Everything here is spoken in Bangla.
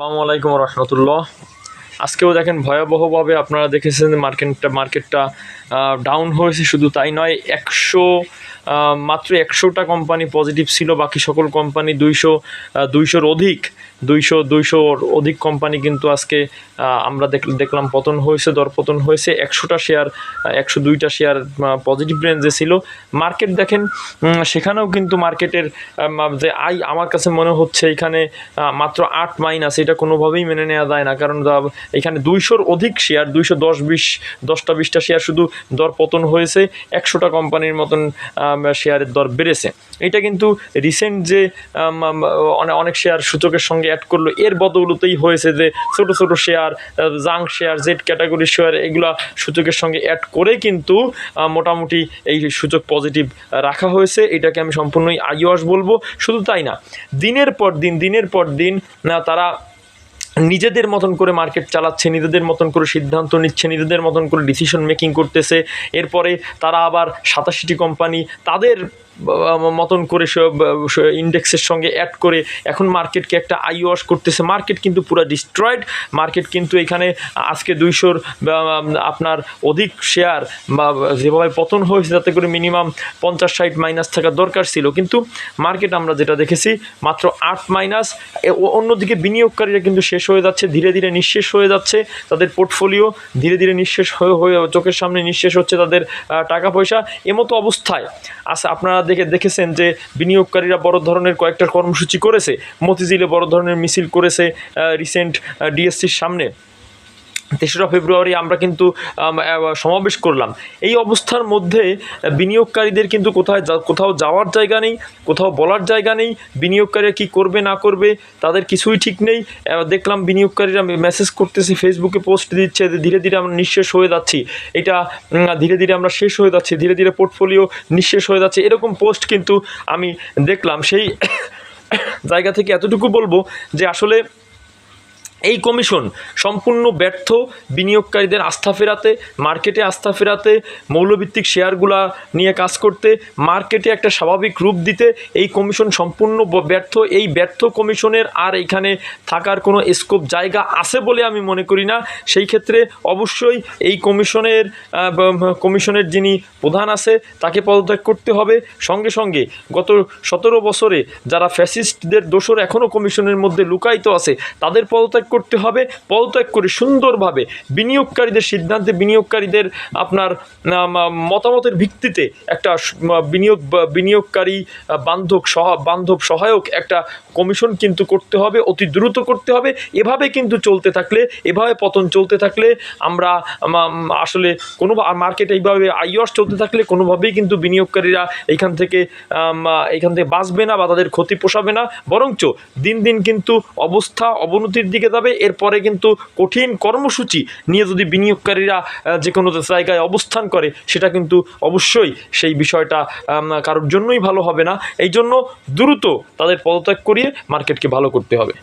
আসসালামু আলাইকুম রহমতুল্লাহ। আজকেও দেখেন ভয়াবহভাবে আপনারা দেখেছেন মার্কেটটা মার্কেটটা ডাউন হয়েছে, শুধু তাই নয়, একশো মাত্র একশোটা কোম্পানি পজিটিভ ছিল, বাকি সকল কোম্পানি দুইশো দুইশোর অধিক। দুইশো, দুইশোর অধিক কোম্পানি কিন্তু আজকে আমরা দেখ- দেখলাম পতন হয়েছে, দর পতন হয়েছে। একশোটা শেয়ার একশো দুইটা শেয়ার পজিটিভ রেঞ্জে ছিল। মার্কেট দেখেন সেখানেও কিন্তু মার্কেটের যে আই, আমার কাছে মনে হচ্ছে এখানে মাত্র আট মাইনাস এটা কোনোভাবেই মেনে নেওয়া যায় না। কারণ এখানে দুইশোর অধিক শেয়ার দুইশো দশ বিশ, দশটা বিশটা শেয়ার শুধু দর পতন হয়েছে। একশোটা কোম্পানির মতন শেয়ারের দর বেড়েছে। এটা কিন্তু রিসেন্ট যে অনেক শেয়ার সূচকের সঙ্গে অ্যাড করল। এর বদৌলতেই হয়েছে যে ছোট ছোট share junk share Z category share এগুলা সূচকের সঙ্গে অ্যাড করে কিন্তু মোটামুটি এই সূচক পজিটিভ রাখা হয়েছে। এটাকে আমি সম্পূর্ণই আইওয়াস বলব। শুধু তাই না, দিনের পর দিন, দিনের পর দিন, না, তারা নিজেদের মতন করে মার্কেট চালাচ্ছে, নিজেদের মতন করে সিদ্ধান্ত নিচ্ছে, নিজেদের মতন করে ডিসিশন মেকিং করতেছে। এরপরে তারা আবার সাতাশিটি কোম্পানি তাদের মতন করে ইন্ডেক্সের সঙ্গে অ্যাড করে এখন মার্কেটকে একটা আই ওয়াশ করতেছে। মার্কেট কিন্তু পুরো ডিস্ট্রয়েড মার্কেট কিন্তু এখানে আজকে দুইশোর আপনার অধিক শেয়ার বা, যেভাবে পতন হয়েছে তাতে করে মিনিমাম পঞ্চাশ, ষাট মাইনাস থাকা দরকার ছিল। কিন্তু মার্কেট আমরা যেটা দেখেছি, মাত্র আট মাইনাস অন্যদিকে বিনিয়োগকারীরা কিন্তু শেষ হয়ে যাচ্ছে, ধীরে ধীরে নিঃশেষ হয়ে যাচ্ছে। তাদের পোর্টফোলিও ধীরে ধীরে নিঃশেষ হয়ে হয়ে, চোখের সামনে নিঃশেষ হচ্ছে তাদের টাকা পয়সা। এমতো অবস্থায় আচ্ছা আপনারা দেখে দেখেছেন যে বিনিয়োগকারীরা বড় ধরনের কয়েকটা কর্মসূচি করেছে। মতিঝিলে বড় ধরনের মিছিল করেছে রিসেন্ট ডিএসসির সামনে। তেসরা ফেব্রুয়ারি আমরা কিন্তু সমাবেশ করলাম। এই অবস্থার মধ্যে বিনিয়োগকারীদের কিন্তু কোথায় কোথাও যাওয়ার জায়গা নেই, কোথাও বলার জায়গা নেই, বিনিয়োগকারীরা কি করবে, না করবে, তাদের কিছুই ঠিক নেই। দেখলাম বিনিয়োগকারীরা মেসেজ করতেছে ফেসবুকে পোস্ট দিচ্ছে ধীরে ধীরে আমরা নিঃশেষ হয়ে যাচ্ছি। এটা ধীরে ধীরে আমরা শেষ হয়ে যাচ্ছি, ধীরে ধীরে পোর্টফোলিও নিঃশেষ হয়ে যাচ্ছে। এরকম পোস্ট কিন্তু আমি দেখলাম। সেই জায়গা থেকে এতটুকু বলব যে আসলে এই কমিশন সম্পূর্ণ ব্যর্থ। বিনিয়োগকারীদের আস্থা ফেরাতে, মার্কেটে আস্থা ফেরাতে, মৌলভিত্তিক শেয়ারগুলা নিয়ে কাজ করতে, মার্কেটে একটা স্বাভাবিক রূপ দিতে এই কমিশন সম্পূর্ণ ব্যর্থ। এই ব্যর্থ কমিশনের আর এখানে থাকার কোনো স্কোপ জায়গা আছে বলে আমি মনে করি না। সেই ক্ষেত্রে অবশ্যই এই কমিশনের কমিশনের যিনি প্রধান আছে, তাকে পদত্যাগ করতে হবে। সঙ্গে সঙ্গে গত সতেরো বছরে যারা ফ্যাসিস্টদের দোষর এখনও কমিশনের মধ্যে লুকায়িত আছে, তাদের পদত্যাগ করতে হবে পদত্যাগ করে সুন্দরভাবে বিনিয়োগকারীদের সিদ্ধান্তে বিনিয়োগকারীদের আপনার মতামতের ভিত্তিতে একটা বিনিয়োগ বিনিয়োগকারী বান্ধব সহ বান্ধব সহায়ক একটা কমিশন কিন্তু করতে হবে অতি দ্রুত করতে হবে। এভাবে কিন্তু চলতে থাকলে এভাবে পতন চলতে থাকলে আমরা আম, আম, আসলে কোনো মার্কেট এইভাবে আইওয়াস চলতে থাকলে কোনোভাবেই কিন্তু বিনিয়োগকারীরা এইখান থেকে আম, এইখান থেকে বাঁচবে না বা তাদের ক্ষতি পোষাবে না। বরঞ্চ দিন দিন কিন্তু অবস্থা অবনতির দিকে যাবে এরপরে কিন্তু কঠিন কর্মসূচি নিয়ে যদি বিনিয়োগকারীরা যে কোনো জায়গায় অবস্থান করে, সেটা কিন্তু অবশ্যই সেই বিষয়টা কারোর জন্যই ভালো হবে না। এই জন্য দ্রুত তাদের পদত্যাগ করিয়ে মার্কেটকে ভালো করতে হবে।